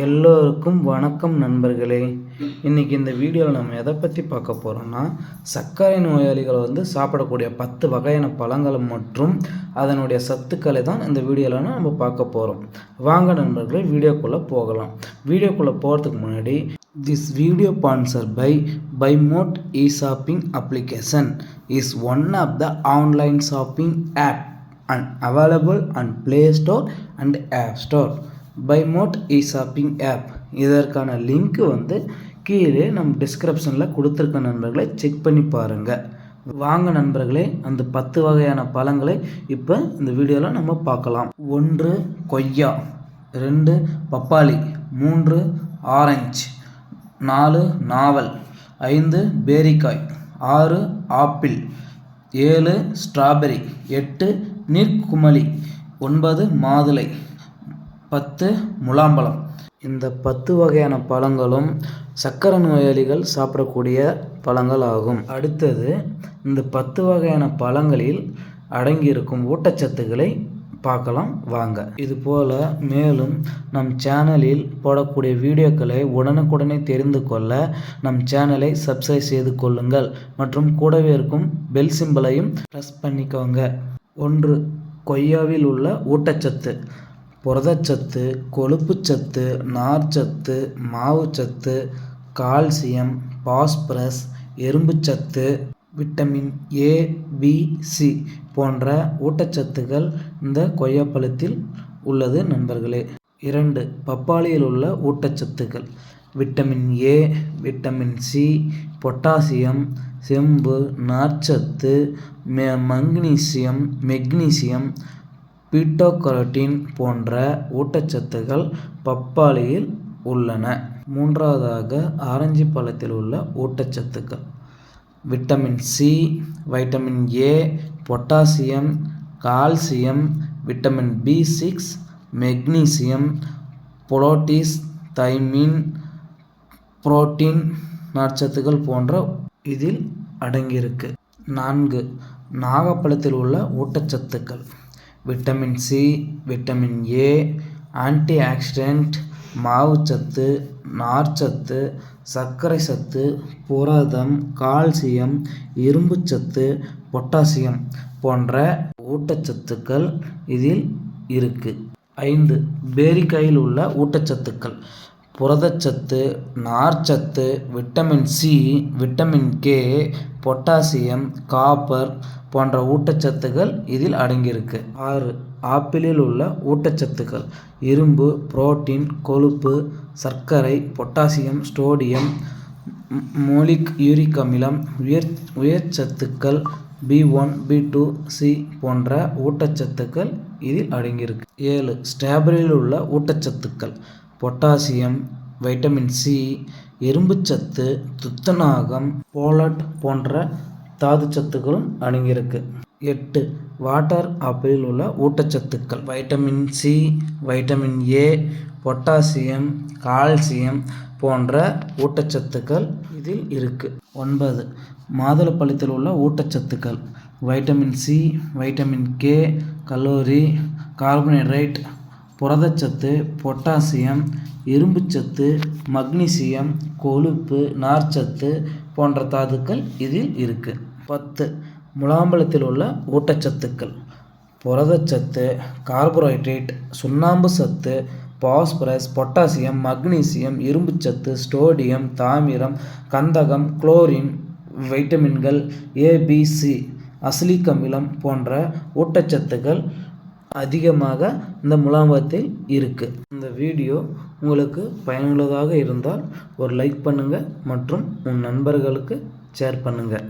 எல்லோருக்கும் வணக்கம் நண்பர்களே. இன்றைக்கி இந்த வீடியோவில் நம்ம எதை பற்றி பார்க்க போகிறோம்னா சர்க்கரை நோயாளிகள் வந்து சாப்பிடக்கூடிய பத்து வகையான பழங்கள் மற்றும் அதனுடைய சத்துக்களை தான் இந்த வீடியோவில் நம்ம பார்க்க போகிறோம் வாங்க நண்பர்களே வீடியோக்குள்ளே போகலாம். வீடியோக்குள்ளே போகிறதுக்கு முன்னாடி this video sponsor by by mod e shopping application is one of the online shopping app and available and play store and app store by mod e shopping app இதற்கான லிங்க் வந்து கீழே நம்ம டிஸ்கிரிப்ஷனில் கொடுத்துருக்க நண்பர்களை செக் பண்ணி பாருங்கள் வாங்க நண்பர்களே அந்த பத்து வகையான பழங்களை இப்போ இந்த வீடியோவில் நம்ம பார்க்கலாம். ஒன்று கொய்யா. ரெண்டு பப்பாளி. மூன்று ஆரஞ்சு. நாலு நாவல். ஐந்து பேரிக்காய். ஆறு ஆப்பிள். ஏழு ஸ்ட்ராபெரி. எட்டு நீர்க்குமலி ஒன்பது மாதுளை. பத்து முலாம்பழம். இந்த பத்து வகையான பழங்களும் சக்கரை நோயாளிகள் சாப்பிடக்கூடிய பழங்கள் ஆகும் அடுத்தது இந்த பத்து வகையான பழங்களில் அடங்கியிருக்கும் ஊட்டச்சத்துக்களை பார்க்கலாம் வாங்க. இது போல் மேலும் நம் சேனலில் போடக்கூடிய வீடியோக்களை உடனுக்குடனே தெரிந்து கொள்ள நம் சேனலை சப்ஸ்கிரைப் செய்து கொள்ளுங்கள். மற்றும் கூடவே இருக்கும் பெல் சிம்பிளையும் ப்ரெஸ் பண்ணிக்கோங்க. ஒன்று கொய்யாவில் உள்ள ஊட்டச்சத்து. புரதச்சத்து கொழுப்புச்சத்து நார்ச்சத்து மாவுச்சத்து கால்சியம் பாஸ்பரஸ் இரும்புச்சத்து விட்டமின் ஏ பி சி போன்ற ஊட்டச்சத்துக்கள் இந்த கொய்யாப்பழத்தில் உள்ளது நண்பர்களே. இரண்டு பப்பாளியில் உள்ள ஊட்டச்சத்துக்கள். Vitamin A vitamin C potassium செம்பு நார்ச்சத்து மெ மக்னீசியம் மெக்னீசியம் பீட்டோகரோட்டின் போன்ற ஊட்டச்சத்துக்கள் பப்பாளியில் உள்ளன. மூன்றாவதாக ஆரஞ்சு பழத்தில் உள்ள ஊட்டச்சத்துக்கள். Vitamin C vitamin A potassium calcium vitamin B six magnesium protease thiamine protein நார்ச்சத்துக்கள் போன்ற இதில் அடங்கியிருக்கு. நான்கு நாகப்பழத்தில் உள்ள ஊட்டச்சத்துக்கள். Vitamin C vitamin A antioxidant மாவுச்சத்து நார்ச்சத்து சர்க்கரை சத்து புரதம் கால்சியம் இரும்புச்சத்து பொட்டாசியம் போன்ற ஊட்டச்சத்துக்கள் இதில் இருக்குது ஐந்து பேரிக்காயில் உள்ள ஊட்டச்சத்துக்கள். புரதச்சத்து நார்ச்சத்து vitamin C vitamin K potassium copper போன்ற ஊட்டச்சத்துக்கள் இதில் அடங்கியிருக்கு. ஆறு ஆப்பிளில் உள்ள ஊட்டச்சத்துக்கள். இரும்பு புரோட்டீன் கொழுப்பு சர்க்கரை பொட்டாசியம் ஸ்டோடியம் மோலிக் யூரிக் அமிலம் உயர் உயர்ச்சத்துக்கள் B one B two C போன்ற ஊட்டச்சத்துக்கள் இதில் அடங்கியிருக்கு. ஏழு ஸ்ட்ராபெரியில் உள்ள ஊட்டச்சத்துக்கள். பொட்டாசியம் வைட்டமின் சி இரும்புச்சத்து துத்தநாகம் போலட் போன்ற தாதுச்சத்துக்களும் அடங்கியிருக்கு. எட்டு வாட்டர் ஆப்பிளில் உள்ள ஊட்டச்சத்துக்கள். Vitamin C vitamin A potassium calcium போன்ற ஊட்டச்சத்துக்கள் இதில் இருக்குது ஒன்பது மாதுளப்பழத்தில் உள்ள ஊட்டச்சத்துக்கள். Vitamin C vitamin K calorie carbohydrate புரதச்சத்து பொட்டாசியம் இரும்புச்சத்து மக்னீசியம் கொழுப்பு நார்ச்சத்து போன்ற தாதுக்கள் இதில் இருக்குது பத்து முலாம்பழத்தில் உள்ள ஊட்டச்சத்துக்கள். புரதச்சத்து கார்போஹைட்ரேட் சுண்ணாம்பு சத்து பாஸ்பரஸ் பொட்டாசியம் மக்னீசியம் இரும்புச்சத்து ஸ்டோடியம் தாமிரம் கந்தகம் குளோரின் வைட்டமின்கள் ஏபிசி அசிலிக் அமிலம் போன்ற ஊட்டச்சத்துக்கள் அதிகமாக இந்த முலாம்பத்தில் இருக்குது இந்த வீடியோ உங்களுக்கு பயனுள்ளதாக இருந்தால் ஒரு லைக் பண்ணுங்கள் மற்றும் உன் நண்பர்களுக்கு ஷேர் பண்ணுங்கள்